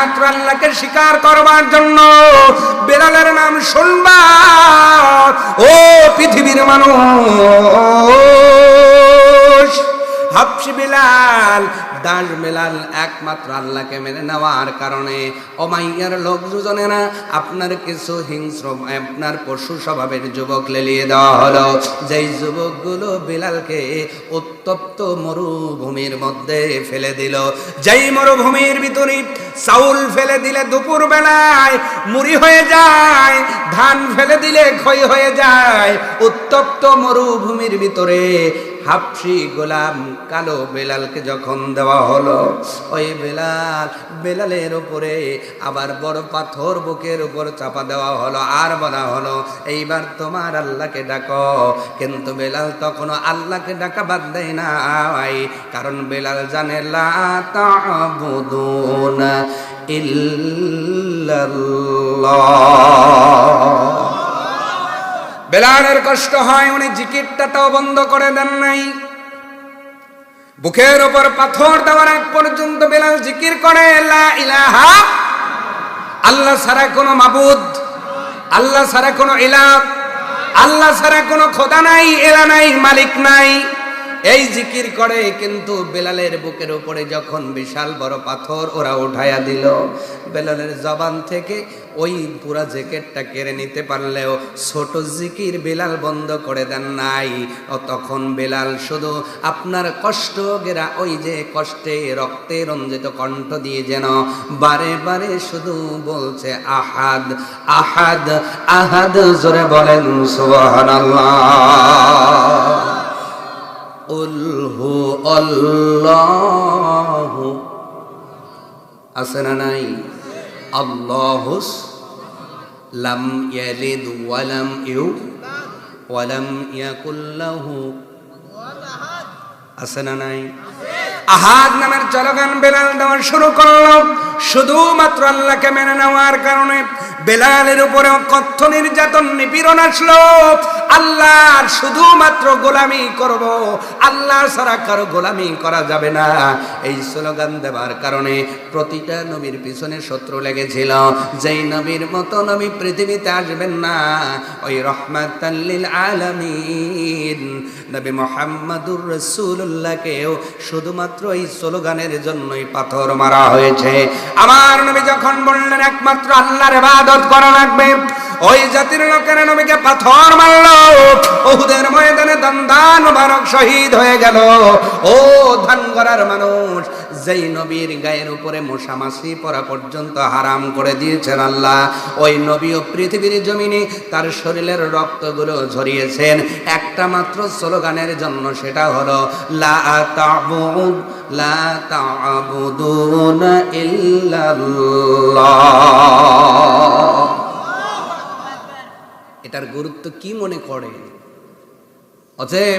একমাত্র আল্লাহকে স্বীকার করবার জন্য বেলালের নাম শুনবা। ও পৃথিবীর মানুষ হাফসি বিলাল, দাস বিলাল একমাত্র আল্লাহকে মেনে নেওয়ার কারণে। অমাইয়ার লোক দুজনেরা আপনার কিছু হিংস্র, আপনার পশু স্বভাবের যুবক লেলিয়ে দেওয়া হলো। যেই যুবকগুলো বিলালকে উত্তপ্ত মরুভূমির মধ্যে ফেলে দিল। যেই মরুভূমির ভিতরে চাউল ফেলে দিলে দুপুর বেলায় মুড়ি হয়ে যায়, ধান ফেলে দিলে ক্ষয় হয়ে যায়, উত্তপ্ত মরুভূমির ভিতরে হাফসি গোলাম কালো বেলালকে যখন দেওয়া হলো, ওই বেলাল বেলালের উপরে আবার বড় পাথর বুকের উপর চাপা দেওয়া হলো আর বলা হলো, এইবার তোমার আল্লাহকে ডাকো। কিন্তু বেলাল তখনও আল্লাহকে ডাকা বাদ দেয় না কারণ বেলাল জানে, লা ইল্লাল্লাহ। বেলালের কষ্ট হয়, উনি জিকিরটাও বন্ধ করে দেন নাই। বুকের ওপর পাথর দেওয়ার আগ পর্যন্ত বেলাল জিকির করে ইলাহা আল্লাহ ছাড়া কোনো মাবুদ, আল্লাহ ছাড়া কোনো ইলাহ, আল্লাহ ছাড়া কোনো খোদা নাই, এলা নাই, মালিক নাই। এই জিকির করে, কিন্তু বেলালের বুকের উপরে যখন বিশাল বড় পাথর ওরা উঠাইয়া দিল, বেলালের জবান থেকে ওই পুরা জ্যাকেটটা কেড়ে নিতে পারলেও ছোট জিকির বেলাল বন্ধ করে দেন নাই। ও তখন বেলাল শুধু আপনার কষ্ট গেরা ওই যে কষ্টে রক্তে রঞ্জিত কণ্ঠ দিয়ে যেন বারে বারে শুধু বলছে, আহাদ আহাদ আহাদ, জোরে বলেন সুবহানাল্লাহ। উলহু আল্লাহ আছে না নাই? আল্লাহুস লাম ইয়ালিদ ওয়ালাম ইউ ওয়ালাম ইয়াকুল্লাহু আছে না নাই? আহাদ নামের জলগান বেলাল দেওয়া শুরু করল। শুধুমাত্র আল্লাহকে মেনে নেওয়ার কারণে বেলালের উপরে কথ্য নির্যাতন, নিপীড়ন আসলো। আল্লাহর শুধুমাত্র গোলামি করব। আল্লাহ ছাড়া কারও গোলামি করা যাবে না। এই স্লোগান দেওয়ার কারণে প্রতিটা নবীর পিছনে শত্রু লেগেছিল। যেই নবীর মতো নবী পৃথিবীতে আসবেন না। ওই রহমাতাল্লিল আলামিন। নবী মোহাম্মদুর রসুল্লাহকেও শুধুমাত্র এই স্লোগানের জন্যই পাথর মারা হয়েছে। আমার নবী যখন বললেন, একমাত্র আল্লাহর ইবাদত করা লাগবে। ওই জাতির লোকেরা নবীকে পাথর মারলো। ওহুদের ময়দানে দান মুবারক শহীদ হয়ে গেল। ও ধান গড়ার মানুষ, যেই নবীর গায়ের উপরে মশামাছি পরা পর্যন্ত হারাম করে দিয়েছেন আল্লাহ, ওই নবী ও পৃথিবীর জমিনে তার শরীরের রক্তগুলো ঝরিয়েছেন। একটা মাত্র স্লোগানের জন্য সেটা হলো, লা তাবুদ, লা তাবুদুন ইল্লাল্লাহ। গুরুত্ব কি মনে করে? অতএব